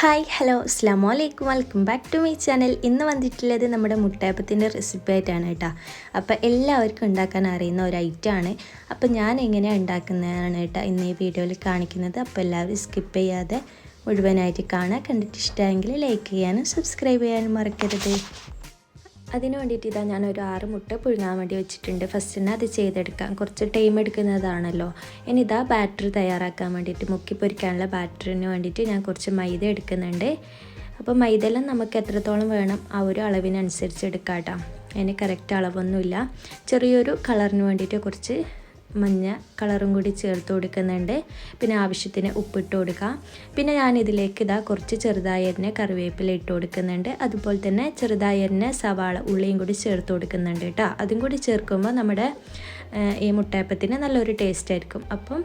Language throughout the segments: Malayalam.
ഹായ് ഹലോ അസ്ലാം വലൈക്കും welcome back to my channel. ഇന്ന് വന്നിട്ടുള്ളത് നമ്മുടെ മുട്ടയപ്പത്തിന്റെ റെസിപ്പി ആയിട്ടാണ് കേട്ടോ. അപ്പോൾ എല്ലാവർക്കും ഉണ്ടാക്കാൻ അറിയുന്ന ഒരു ഐറ്റമാണ് അപ്പോൾ ഞാൻ എങ്ങനെയാണ് ഉണ്ടാക്കുന്നതാണ് കേട്ടോ ഇന്ന് ഈ വീഡിയോയിൽ കാണിക്കുന്നത്. അപ്പോൾ എല്ലാവരും സ്കിപ്പ് ചെയ്യാതെ മുഴുവനായിട്ട് കാണാൻ കണ്ടിട്ട് ഇഷ്ടമായെങ്കിൽ ലൈക്ക് ചെയ്യാനും സബ്സ്ക്രൈബ് ചെയ്യാനും മറക്കരുത്. അതിന് വേണ്ടിയിട്ട് ഇതാ ഞാൻ ഒരു ആറ് മുട്ട പുഴുങ്ങാൻ വേണ്ടി വെച്ചിട്ടുണ്ട്. ഫസ്റ്റ് തന്നെ അത് ചെയ്തെടുക്കാം. കുറച്ച് ടൈം എടുക്കുന്നതാണല്ലോ. ഇനി ഇതാ ബാറ്ററി തയ്യാറാക്കാൻ വേണ്ടിയിട്ട് മുക്കി പൊരിക്കാനുള്ള ബാറ്ററിന് വേണ്ടിയിട്ട് ഞാൻ കുറച്ച് മൈദ എടുക്കുന്നുണ്ട്. അപ്പോൾ മൈദയെല്ലാം നമുക്ക് എത്രത്തോളം വേണം ആ ഒരു അളവിനനുസരിച്ച് എടുക്കാം കേട്ടോ അതിന് കറക്റ്റ് അളവൊന്നുമില്ല. ചെറിയൊരു കളറിന് വേണ്ടിയിട്ട് കുറച്ച് മഞ്ഞ കളറും കൂടി ചേർത്ത് കൊടുക്കുന്നുണ്ട്. പിന്നെ ആവശ്യത്തിന് ഉപ്പിട്ട് കൊടുക്കാം. പിന്നെ ഞാൻ ഇതിലേക്ക് ഇതാ കുറച്ച് ചെറുതായരിനെ കറിവേപ്പില ഇട്ട് കൊടുക്കുന്നുണ്ട്. അതുപോലെ തന്നെ ചെറുതായരിനെ സവാള ഉള്ളിയും കൂടി ചേർത്ത് കൊടുക്കുന്നുണ്ട് കേട്ടോ. അതും കൂടി ചേർക്കുമ്പോൾ നമ്മുടെ ഈ മുട്ടയപ്പത്തിന് നല്ലൊരു ടേസ്റ്റ് ആയിരിക്കും. അപ്പം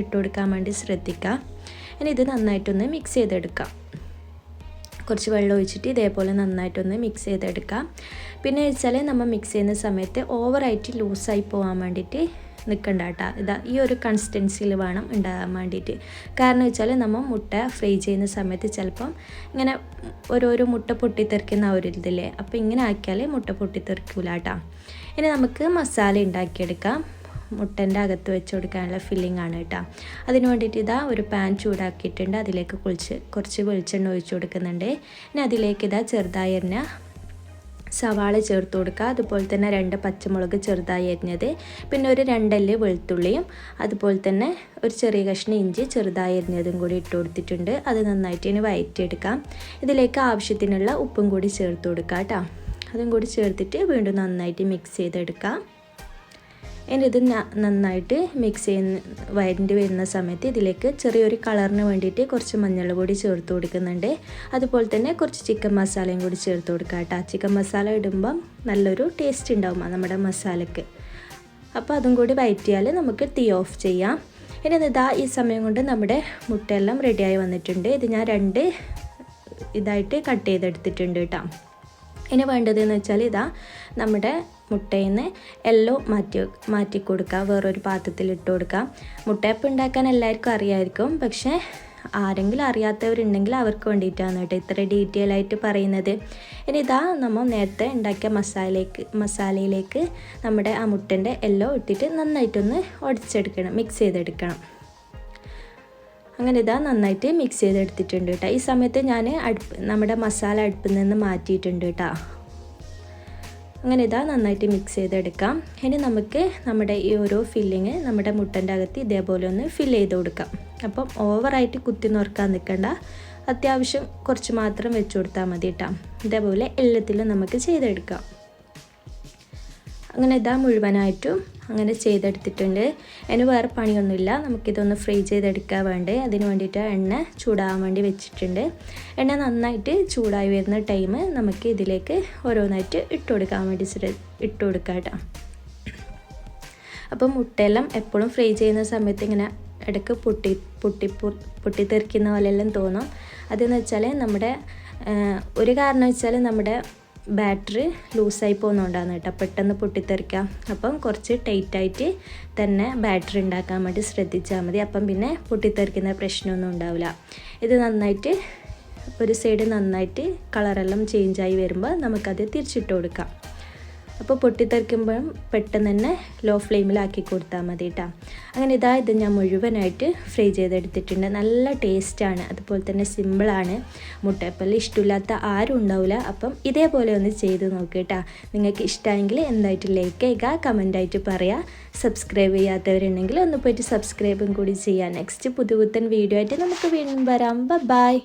ഇട്ട് കൊടുക്കാൻ വേണ്ടി ശ്രദ്ധിക്കാം. ഇനി ഇത് നന്നായിട്ടൊന്ന് മിക്സ് ചെയ്തെടുക്കാം. കുറച്ച് വെള്ളം ഒഴിച്ചിട്ട് ഇതേപോലെ നന്നായിട്ടൊന്ന് മിക്സ് ചെയ്തെടുക്കാം. പിന്നെ വെച്ചാൽ നമ്മൾ മിക്സ് ചെയ്യുന്ന സമയത്ത് ഓവറായിട്ട് ലൂസായി പോകാൻ വേണ്ടിയിട്ട് നിൽക്കണ്ട കേട്ടോ ഇതാ ഈ ഒരു കൺസിസ്റ്റൻസിയിൽ വേണം ഉണ്ടാകാൻ വേണ്ടിയിട്ട്. കാരണം വെച്ചാൽ നമ്മൾ മുട്ട ഫ്രൈ ചെയ്യുന്ന സമയത്ത് ചിലപ്പം ഇങ്ങനെ ഓരോരോ മുട്ട പൊട്ടിത്തെറിക്കുന്ന ആ ഒരു ഇതില്ലേ? അപ്പോൾ ഇങ്ങനെ ആക്കിയാൽ മുട്ട പൊട്ടിത്തെറിക്കൂല കേട്ടോ ഇനി നമുക്ക് മസാല ഉണ്ടാക്കിയെടുക്കാം മുട്ടന്റെ അകത്ത് വെച്ച് കൊടുക്കാനുള്ള ഫില്ലിംഗ് ആണ് കേട്ടോ അതിന് വേണ്ടിയിട്ട് ഇതാ ഒരു പാൻ ചൂടാക്കിയിട്ടുണ്ട്. അതിലേക്ക് കുളിച്ച് കുറച്ച് വെളിച്ചെണ്ണ ഒഴിച്ചു കൊടുക്കുന്നുണ്ട്. ഇനി അതിലേക്ക് ഇതാ ചെറുതായി അരിഞ്ഞ സവാള ചേർത്ത് കൊടുക്കുക. അതുപോലെ തന്നെ രണ്ട് പച്ചമുളക് ചെറുതായി അരിഞ്ഞത്. പിന്നെ ഒരു രണ്ടല്ലി വെളുത്തുള്ളിയും അതുപോലെ തന്നെ ഒരു ചെറിയ കഷ്ണം ഇഞ്ചി ചെറുതായി അരിഞ്ഞതും കൂടി ഇട്ട് കൊടുത്തിട്ടുണ്ട്. അത് നന്നായിട്ട് ഇനി വയറ്റിയെടുക്കാം. ഇതിലേക്ക് ആവശ്യത്തിനുള്ള ഉപ്പും കൂടി ചേർത്ത് കൊടുക്കാം കേട്ടോ അതും കൂടി ചേർത്തിട്ട് വീണ്ടും നന്നായിട്ട് മിക്സ് ചെയ്തെടുക്കാം. ഇനി ഇത് നന്നായിട്ട് മിക്സ് ചെയ്യുന്ന വയറിന്റെ വരുന്ന സമയത്ത് ഇതിലേക്ക് ചെറിയൊരു കളറിന് വേണ്ടിയിട്ട് കുറച്ച് മഞ്ഞൾ പൊടി ചേർത്ത് കൊടുക്കുന്നുണ്ട്. അതുപോലെ തന്നെ കുറച്ച് ചിക്കൻ മസാലയും കൂടി ചേർത്ത് കൊടുക്കുക കേട്ടോ. ചിക്കൻ മസാല ഇടുമ്പം നല്ലൊരു ടേസ്റ്റ് ഉണ്ടാവും നമ്മുടെ മസാലയ്ക്ക് അപ്പോൾ അതും കൂടി വയറ്റിയാൽ നമുക്ക് തീ ഓഫ് ചെയ്യാം. ഇനി ഇതാ ഈ സമയം കൊണ്ട് നമ്മുടെ മുട്ടയെല്ലാം റെഡിയായി വന്നിട്ടുണ്ട്. ഇത് ഞാൻ രണ്ട് ഇതായിട്ട് കട്ട് ചെയ്തെടുത്തിട്ടുണ്ട് കേട്ടോ. ഇനി വേണ്ടതെന്ന് വെച്ചാൽ ഇതാ നമ്മുടെ മുട്ടയിൽ നിന്ന് എല്ലോ മാറ്റി മാറ്റി കൊടുക്കുക വേറൊരു പാത്രത്തിൽ ഇട്ട് കൊടുക്കുക മുട്ടയപ്പം ഉണ്ടാക്കാൻ എല്ലാവർക്കും അറിയായിരിക്കും. പക്ഷേ ആരെങ്കിലും അറിയാത്തവരുണ്ടെങ്കിൽ അവർക്ക് വേണ്ടിയിട്ടാണ് കേട്ടോ ഇത്ര ഡീറ്റെയിൽ ആയിട്ട് പറയുന്നത്. ഇനി ഇതാ നമ്മൾ നേരത്തെ ഉണ്ടാക്കിയ മസാലയ്ക്ക് മസാലയിലേക്ക് നമ്മുടെ ആ മുട്ടന്റെ എല്ലോ ഇട്ടിട്ട് നന്നായിട്ടൊന്ന് ഉടച്ചെടുക്കണം മിക്സ് ചെയ്തെടുക്കണം. അങ്ങനെ ഇതാ നന്നായിട്ട് മിക്സ് ചെയ്തെടുത്തിട്ടുണ്ട് കേട്ടോ. ഈ സമയത്ത് ഞാൻ അടുപ്പ് നമ്മുടെ മസാല അടുപ്പിൽ നിന്ന് മാറ്റിയിട്ടുണ്ട് കേട്ടോ. അങ്ങനെ ഇതാ നന്നായിട്ട് മിക്സ് ചെയ്തെടുക്കാം. ഇനി നമുക്ക് നമ്മുടെ ഈ ഓരോ ഫില്ലിങ് നമ്മുടെ മുട്ടന്റെ അകത്ത് ഇതേപോലെ ഒന്ന് ഫില്ല് ചെയ്ത് കൊടുക്കാം. അപ്പം ഓവറായിട്ട് കുത്തി നോർക്കാൻ നിൽക്കണ്ട. അത്യാവശ്യം കുറച്ച് മാത്രം വെച്ച് കൊടുത്താൽ മതി കേട്ടോ ഇതേപോലെ എല്ലാത്തിലും നമുക്ക് ചെയ്തെടുക്കാം. അങ്ങനെ ഇതാ മുഴുവനായിട്ടും അങ്ങനെ ചെയ്തെടുത്തിട്ടുണ്ട്. അതിന് വേറെ പണിയൊന്നുമില്ല. നമുക്കിതൊന്ന് ഫ്രൈ ചെയ്തെടുക്കാൻ വേണ്ടി. അതിന് വേണ്ടിയിട്ട് എണ്ണ ചൂടാകാൻ വേണ്ടി വെച്ചിട്ടുണ്ട്. എണ്ണ നന്നായിട്ട് ചൂടായി വരുന്ന ടൈം നമുക്ക് ഇതിലേക്ക് ഓരോന്നായിട്ട് ഇട്ട് കൊടുക്കാൻ വേണ്ടി ഇട്ട് കൊടുക്കാം കേട്ടോ. അപ്പോൾ മുട്ടയെല്ലാം എപ്പോഴും ഫ്രൈ ചെയ്യുന്ന സമയത്ത് ഇങ്ങനെ ഇടയ്ക്ക് പൊട്ടി പൊട്ടി പൊട്ടിത്തെറിക്കുന്ന പോലെയെല്ലാം തോന്നും. അതെന്ന് വെച്ചാൽ നമ്മുടെ ഒരു കാരണം വെച്ചാൽ നമ്മുടെ ബാറ്ററി ലൂസായി പോകുന്നതുകൊണ്ടാണ് കേട്ടോ. പെട്ടെന്ന് പൊട്ടിത്തെറിക്കാം. അപ്പം കുറച്ച് ടൈറ്റായിട്ട് തന്നെ ബാറ്ററി ഉണ്ടാക്കാൻ വേണ്ടി ശ്രദ്ധിച്ചാൽ മതി. അപ്പം പിന്നെ പൊട്ടിത്തെറിക്കുന്ന പ്രശ്നമൊന്നും ഉണ്ടാവില്ല. ഇത് നന്നായിട്ട് ഒരു സൈഡ് നന്നായിട്ട് കളറെല്ലാം ചേഞ്ചായി വരുമ്പോൾ നമുക്കത് തിരിച്ചിട്ട് കൊടുക്കാം. അപ്പോൾ പൊട്ടിത്തെറിക്കുമ്പോഴും പെട്ടെന്ന് തന്നെ ലോ ഫ്ലെയിമിലാക്കി കൊടുത്താൽ മതി കേട്ടോ. അങ്ങനെ ഇതാ ഇത് ഞാൻ മുഴുവനായിട്ട് ഫ്രൈ ചെയ്തെടുത്തിട്ടുണ്ട്. നല്ല ടേസ്റ്റാണ്. അതുപോലെ തന്നെ സിമ്പിളാണ്. മുട്ടയപ്പല്ല ഇഷ്ടമില്ലാത്ത ആരും ഉണ്ടാവില്ല. അപ്പം ഇതേപോലെ ഒന്ന് ചെയ്ത് നോക്കുക നിങ്ങൾക്ക് ഇഷ്ടമായെങ്കിൽ എന്തായിട്ട് ലൈക്ക് ചെയ്യുക കമന്റായിട്ട് പറയുക സബ്സ്ക്രൈബ് ചെയ്യാത്തവരുണ്ടെങ്കിൽ ഒന്ന് പോയിട്ട് സബ്സ്ക്രൈബും കൂടി ചെയ്യുക നെക്സ്റ്റ് പുതുപുത്തൻ വീഡിയോ ആയിട്ട് നമുക്ക് വീണ്ടും വരാം. ബൈ